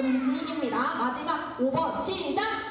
바꾸는 진입입니다. 마지막 5번 시작!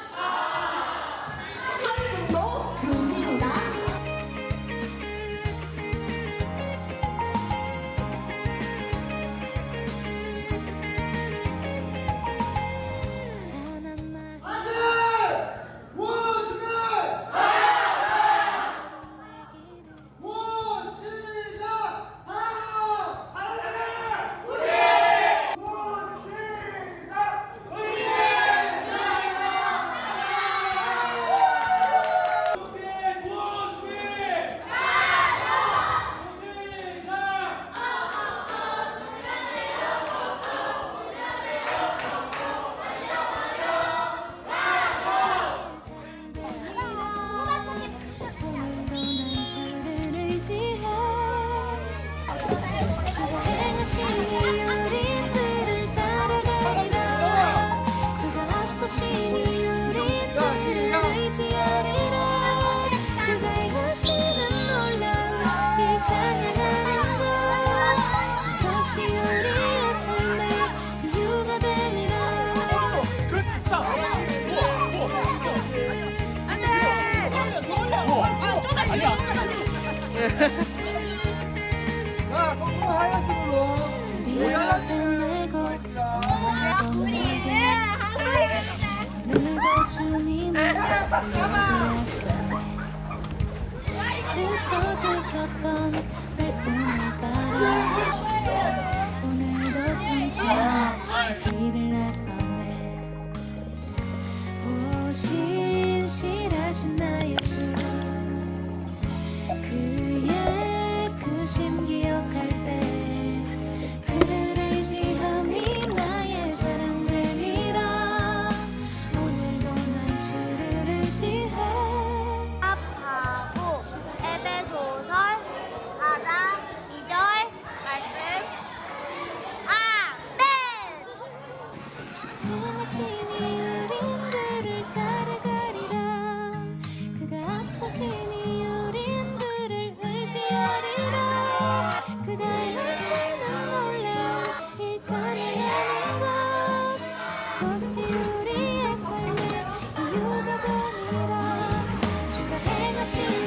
자, 성공하였으므로 주님을 가르쳐주셨던 말씀을 따라 오늘도 천천히 길을 나서네 오 신실하신 나의 주 그의 그 심 기억할 때 것이 우리의 삶의 이유가 되니라. 주가 행하신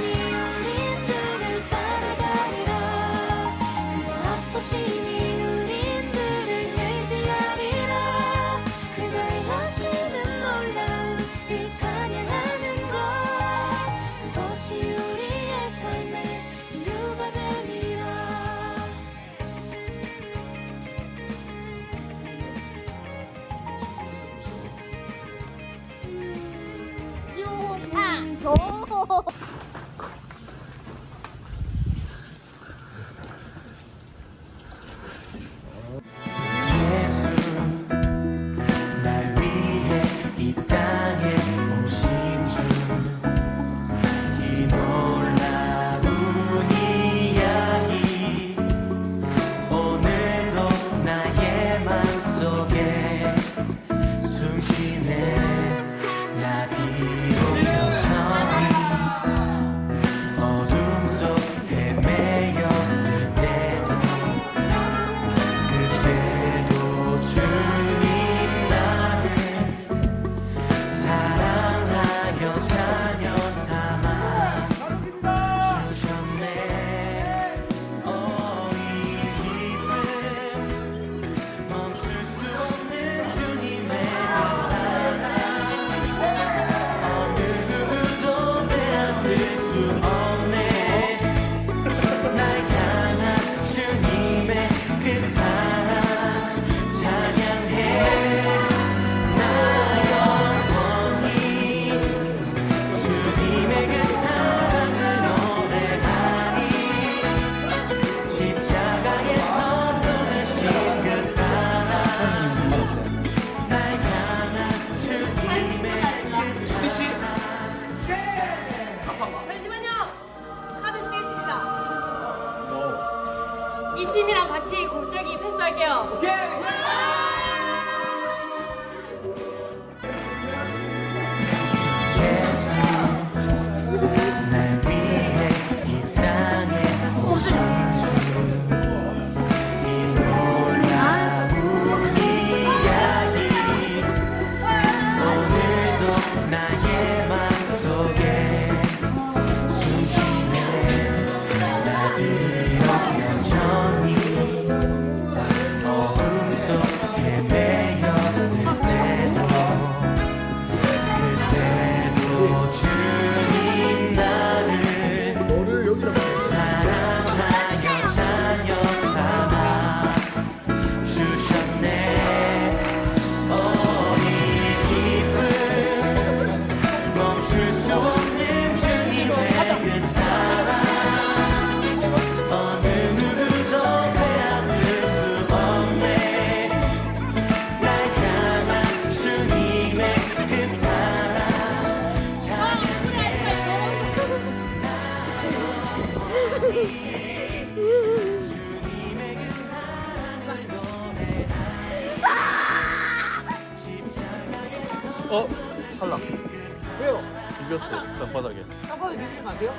땅바닥에. 땅바닥에 밀리면 안 돼요?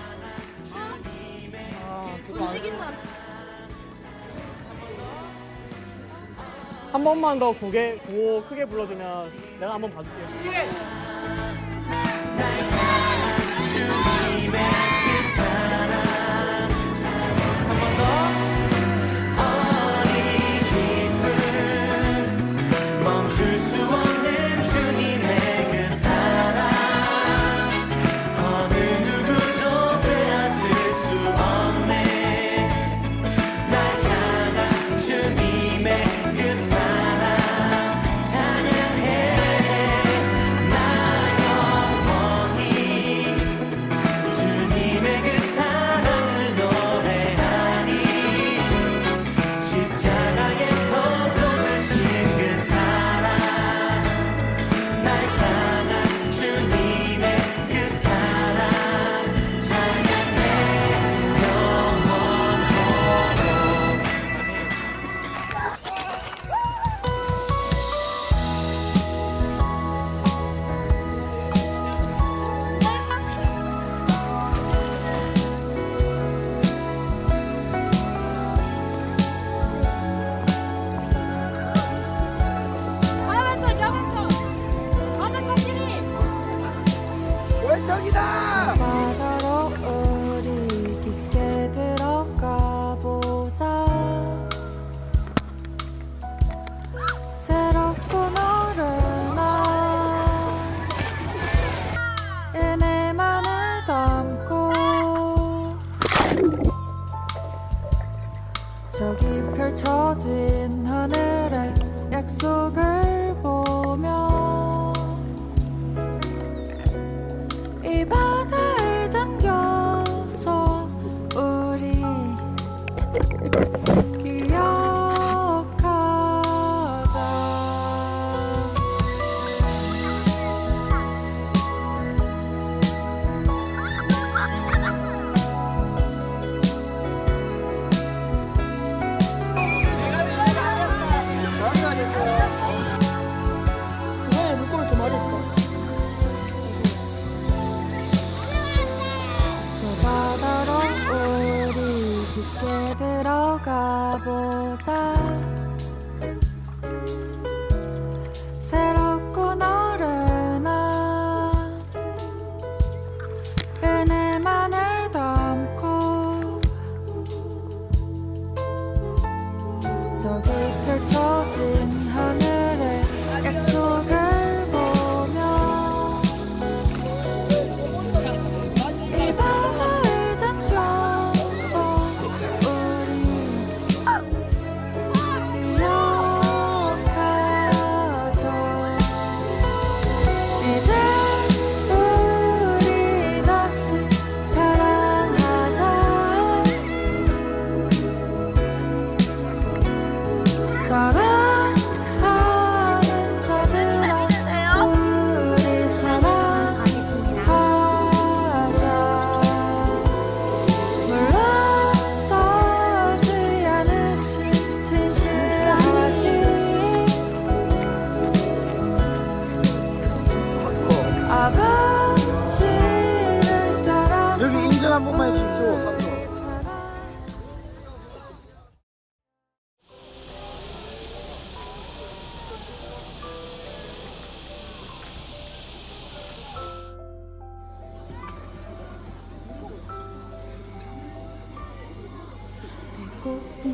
아, 안 움직인다. 한 번만 더 고개 고 크게 불러주면 내가 한번 봐줄게요.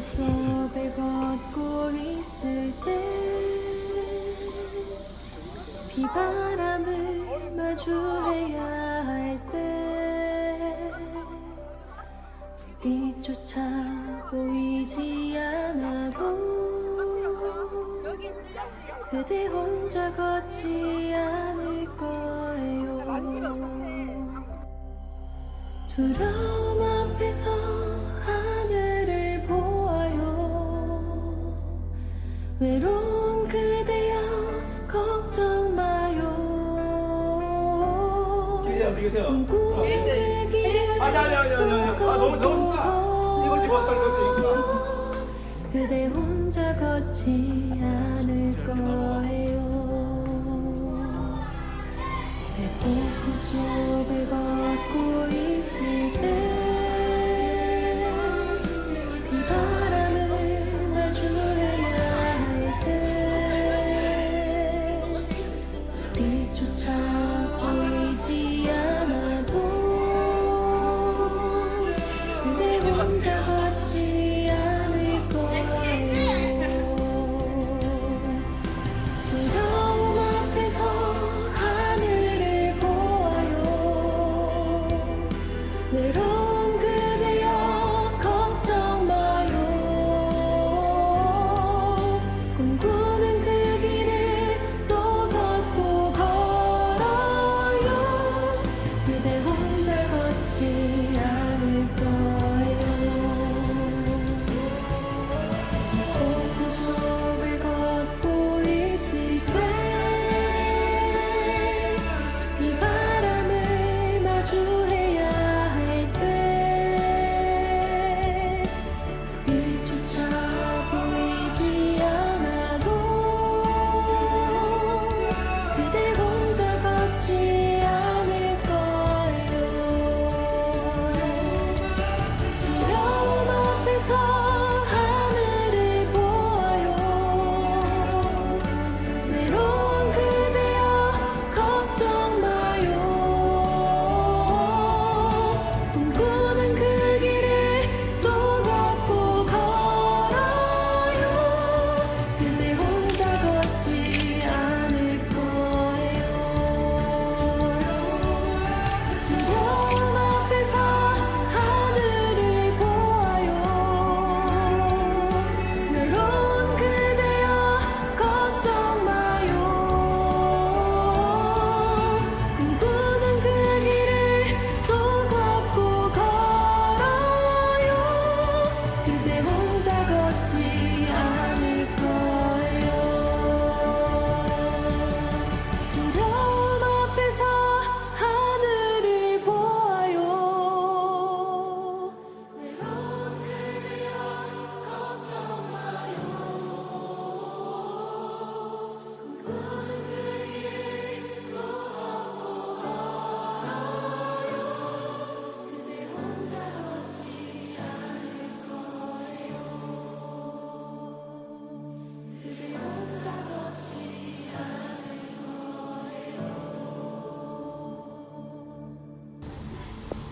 속을 걷고 있을 때 비바람을 마주해야 할 때 빛조차 보이지 않아도 그대 혼자 걷지 않을 거예요. 두려움 앞에서 하늘 외로운 그대여 걱정 마요. 꿈꾸는 그 길을 아니, 아니, 아니, 아니, 아니. 아, 너무, 너무 좋다. 그대 혼자 걷지 않을 거예요 배고픔 속을 걷고 있을 때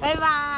바이바이. 안녕